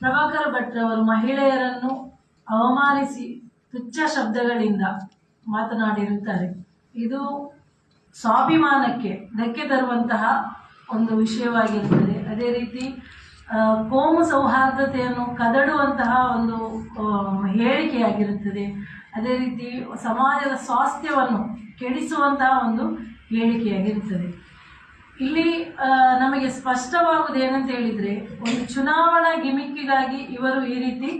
ಪ್ರಭಾಕರ ಭಟ್ರವರು ಮಹಿಳೆಯರನ್ನು ಅವಮಾನಿಸಿ ತುಚ್ಛ ಶಬ್ದಗಳಿಂದ ಮಾತನಾಡಿರುತ್ತಾರೆ. ಇದು ಸ್ವಾಭಿಮಾನಕ್ಕೆ ಧಕ್ಕೆ ತರುವಂತಹ ಒಂದು ವಿಷಯವಾಗಿರುತ್ತದೆ. ಅದೇ ರೀತಿ ಕೋಮು ಸೌಹಾರ್ದತೆಯನ್ನು ಕದಡುವಂತಹ ಒಂದು ಹೇಳಿಕೆಯಾಗಿರುತ್ತದೆ. ಅದೇ ರೀತಿ, ಸಮಾಜದ ಸ್ವಾಸ್ಥ್ಯವನ್ನು ಕೆಡಿಸುವಂತಹ ಒಂದು ಹೇಳಿಕೆಯಾಗಿರುತ್ತದೆ. ಇಲ್ಲಿ ನಮಗೆ ಸ್ಪಷ್ಟವಾಗುವುದು ಏನಂತ ಹೇಳಿದ್ರೆ ಒಂದು ಚುನಾವಣಾ ಗಿಮಿಕ್ಕಿಗಾಗಿ ಇವರು ಈ ರೀತಿ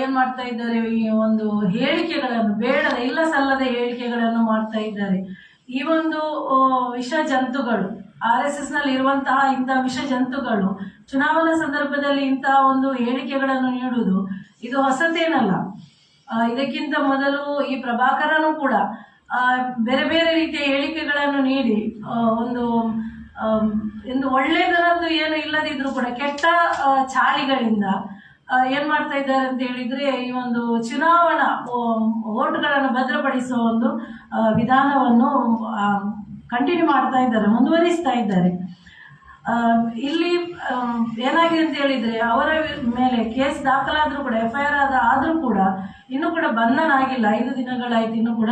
ಏನು ಮಾಡ್ತಾ ಇದ್ದಾರೆ, ಈ ಒಂದು ಹೇಳಿಕೆಗಳನ್ನು ಬೇಡ ಇಲ್ಲ ಸಲ್ಲದ ಹೇಳಿಕೆಗಳನ್ನು ಮಾಡ್ತಾ ಇದ್ದಾರೆ. ಈ ಒಂದು ವಿಷ ಜಂತುಗಳು, ಆರ್ ಎಸ್ ಎಸ್ನಲ್ಲಿ ಇರುವಂತಹ ಇಂತಹ ವಿಷ ಜಂತುಗಳು, ಚುನಾವಣಾ ಸಂದರ್ಭದಲ್ಲಿ ಇಂತಹ ಒಂದು ಹೇಳಿಕೆಗಳನ್ನು ನೀಡುವುದು, ಇದು ಹೊಸತೇನಲ್ಲ. ಇದಕ್ಕಿಂತ ಮೊದಲು ಈ ಪ್ರಭಾಕರನು ಕೂಡ ಬೇರೆ ಬೇರೆ ರೀತಿಯ ಹೇಳಿಕೆಗಳನ್ನು ನೀಡಿ. ಒಂದು ಒಂದು ಒಳ್ಳೆಯದರದ್ದು ಏನು ಇಲ್ಲದಿದ್ರು ಕೂಡ, ಕೆಟ್ಟ ಚಾಳಿಗಳಿಂದ ಏನ್ ಮಾಡ್ತಾ ಇದ್ದಾರೆ ಅಂತ ಹೇಳಿದ್ರೆ, ಈ ಒಂದು ಚುನಾವಣಾ ಓಟ್ಗಳನ್ನು ಭದ್ರಪಡಿಸುವ ಒಂದು ವಿಧಾನವನ್ನು ಕಂಟಿನ್ಯೂ ಮಾಡ್ತಾ ಇದ್ದಾರೆ, ಮುಂದುವರಿಸ್ತಾ ಇದ್ದಾರೆ. ಇಲ್ಲಿ ಏನಾಗಿದೆ ಅಂತ ಹೇಳಿದ್ರೆ, ಅವರ ಮೇಲೆ ಕೇಸ್ ದಾಖಲಾದ್ರೂ ಕೂಡ ಎಫ್ ಐ ಆರ್ ಆದ ಆದ್ರೂ ಕೂಡ, ಇನ್ನೂ ಕೂಡ ಬಂಧನ ಆಗಿಲ್ಲ. ಐದು ದಿನಗಳಾಯ್ತು ಇನ್ನೂ ಕೂಡ.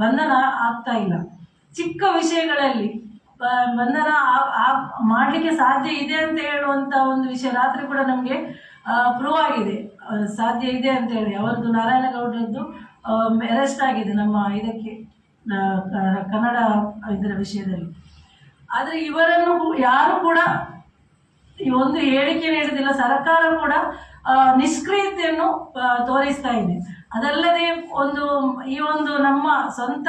ಬಂಧನ ಆಗ್ತಾ ಇಲ್ಲ. ಚಿಕ್ಕ ವಿಷಯಗಳಲ್ಲಿ ಬಂಧನ ಮಾಡ್ಲಿಕ್ಕೆ ಸಾಧ್ಯ ಇದೆ ಅಂತ ಹೇಳುವಂತ ಒಂದು ವಿಷಯ ರಾತ್ರಿ ಕೂಡ ನಮಗೆ ಪ್ರೂವ್ ಆಗಿದೆ. ಸಾಧ್ಯ ಇದೆ ಅಂತ ಹೇಳಿ. ಅವರದ್ದು ನಾರಾಯಣಗೌಡರದ್ದು ಅರೆಸ್ಟ್ ಆಗಿದೆ ನಮ್ಮ ಇದಕ್ಕೆ ಕನ್ನಡ ಇದರ ವಿಷಯದಲ್ಲಿ. ಆದ್ರೆ ಇವರನ್ನು ಯಾರು ಕೂಡ ಈ ಒಂದು ಹೇಳಿಕೆ ನೀಡುವುದಿಲ್ಲ ಸರ್ಕಾರ ಕೂಡ ನಿಷ್ಕ್ರಿಯತೆಯನ್ನು ತೋರಿಸ್ತಾ ಇದೆ. ಅದಲ್ಲದೆ ಒಂದು, ಈ ಒಂದು ನಮ್ಮ ಸ್ವಂತ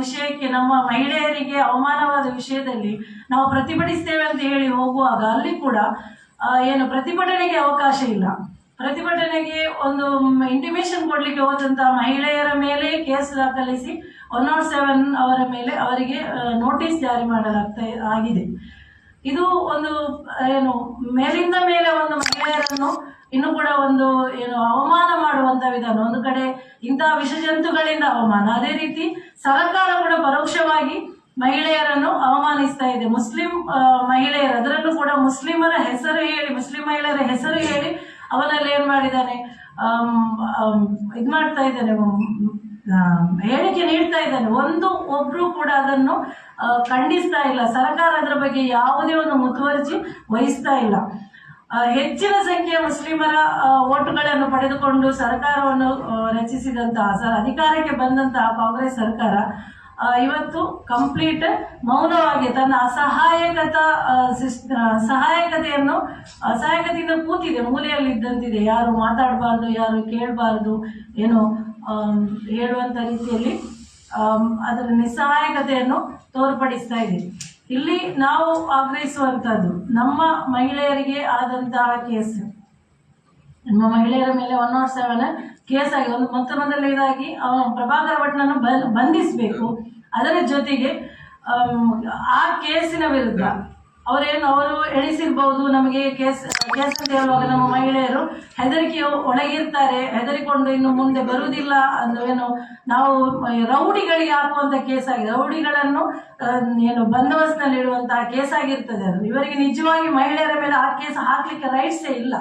ವಿಷಯಕ್ಕೆ, ನಮ್ಮ ಮಹಿಳೆಯರಿಗೆ ಅವಮಾನವಾದ ವಿಷಯದಲ್ಲಿ ನಾವು ಪ್ರತಿಭಟಿಸ್ತೇವೆ ಅಂತ ಹೇಳಿ ಹೋಗುವಾಗ ಅಲ್ಲಿ ಕೂಡ ಏನು ಪ್ರತಿಭಟನೆಗೆ ಅವಕಾಶ ಇಲ್ಲ. ಪ್ರತಿಭಟನೆಗೆ ಒಂದು ಇಂಟಿಮೇಷನ್ ಕೊಡ್ಲಿಕ್ಕೆ ಹೋದಂತಹ ಮಹಿಳೆಯರ ಮೇಲೆ ಕೇಸ್ ದಾಖಲಿಸಿ, ಒನ್ ನಾಟ್ ಸೆವೆನ್ ಅವರ ಮೇಲೆ ಅವರಿಗೆ ನೋಟಿಸ್ ಜಾರಿ ಮಾಡಲಾಗ್ತಾ, ಆಗಿದೆ. ಇದು ಒಂದು, ಏನು, ಮೇಲಿಂದ ಮೇಲೆ ಒಂದು ಮಹಿಳೆಯರನ್ನು ಇನ್ನು ಕೂಡ ಒಂದು, ಏನು, ಅವಮಾನ ಮಾಡುವಂತ ವಿಧಾನ. ಒಂದು ಕಡೆ ಇಂತಹ ವಿಷಜಂತುಗಳಿಂದ ಅವಮಾನ. ಅದೇ ರೀತಿ ಸರ್ಕಾರ ಕೂಡ ಪರೋಕ್ಷವಾಗಿ ಮಹಿಳೆಯರನ್ನು ಅವಮಾನಿಸ್ತಾ ಇದೆ. ಮುಸ್ಲಿಂ ಮಹಿಳೆಯರು, ಅದರಲ್ಲೂ ಕೂಡ ಮುಸ್ಲಿಮರ ಹೆಸರು ಹೇಳಿ, ಮುಸ್ಲಿಂ ಮಹಿಳೆಯರ ಹೆಸರು ಹೇಳಿ ಅವನಲ್ಲಿ ಏನ್ ಮಾಡಿದ್ದಾನೆ? ಇದ್ ಮಾಡ್ತಾ ಇದ್ದಾನೆ ಹೇಳಿಕೆ ನೀಡ್ತಾ ಇದ್ದಾನೆ. ಒಂದು ಒಬ್ರು ಕೂಡ ಅದನ್ನು ಖಂಡಿಸ್ತಾ ಇಲ್ಲ. ಸರ್ಕಾರ ಅದರ ಬಗ್ಗೆ ಯಾವುದೇ ಒಂದು ಮುತುವರ್ಜಿ ವಹಿಸ್ತಾ ಇಲ್ಲ. ಹೆಚ್ಚಿನ ಸಂಖ್ಯೆಯ ಮುಸ್ಲಿಮರ ಓಟುಗಳನ್ನು ಪಡೆದುಕೊಂಡು ಸರ್ಕಾರವನ್ನು ರಚಿಸಿದಂತಹ ಅಧಿಕಾರಕ್ಕೆ ಬಂದಂತಹ ಕಾಂಗ್ರೆಸ್ ಸರ್ಕಾರ ಇವತ್ತು ಕಂಪ್ಲೀಟ್ ಮೌನವಾಗಿ ತನ್ನ ಅಸಹಾಯಕತ ಸಹಾಯಕತೆಯನ್ನು, ಅಸಹಾಯಕತೆಯಿಂದ ಕೂತಿದೆ ಮೂಲೆಯಲ್ಲಿ ಇದ್ದಂತಿದೆ ಯಾರು ಮಾತಾಡಬಾರ್ದು, ಯಾರು ಕೇಳಬಾರ್ದು, ಏನು ಹೇಳುವಂತ ರೀತಿಯಲ್ಲಿ ಅದರ ನಿಸ್ಸಹಾಯಕತೆಯನ್ನು ತೋರ್ಪಡಿಸ್ತಾ ಇದೆ. ಇಲ್ಲಿ ನಾವು ಆಗ್ರಹಿಸುವಂತದ್ದು ನಮ್ಮ ಮಹಿಳೆಯರಿಗೆ ಆದಂತಹ ಕೇಸ್. ನಮ್ಮ ಮಹಿಳೆಯರ ಮೇಲೆ ಒನ್ ನಾಟ್ ಸೆವೆನ್ ಕೇಸ್ ಆಗಿ, ಒಂದು ಮೊತ್ತ ಇದಾಗಿ ಪ್ರಭಾಕರ ಭಟ್ನನ್ನು ಬಂಧಿಸಬೇಕು. ಅದರ ಜೊತೆಗೆ ಆ ಕೇಸಿನ ವಿರುದ್ಧ ಅವರೇನು, ಅವರು ಎಣಿಸಿರ್ಬಹುದು ನಮಗೆ ಕೇಸ್ ಕೇಸ್ ಅಂತ ಹೇಳುವಾಗ ನಮ್ಮ ಮಹಿಳೆಯರು ಹೆದರಿಕೆ ಒಳಗಿರ್ತಾರೆ ಹೆದರಿಕೊಂಡು ಇನ್ನು ಮುಂದೆ ಬರುವುದಿಲ್ಲ ಅಂದ್ರೆ ಏನು, ನಾವು ರೌಡಿಗಳಿಗೆ ಹಾಕುವಂತ ಕೇಸ್ ಆಗಿದೆ ರೌಡಿಗಳನ್ನು ಏನು ಬಂದೋಬಸ್ತ್ನಲ್ಲಿ ಇಡುವಂತಹ ಕೇಸ್ ಆಗಿರ್ತದೆ ಅದು. ಇವರಿಗೆ ನಿಜವಾಗಿ ಮಹಿಳೆಯರ ಮೇಲೆ ಆ ಕೇಸ್ ಹಾಕ್ಲಿಕ್ಕೆ ರೈಟ್ಸೇ ಇಲ್ಲ.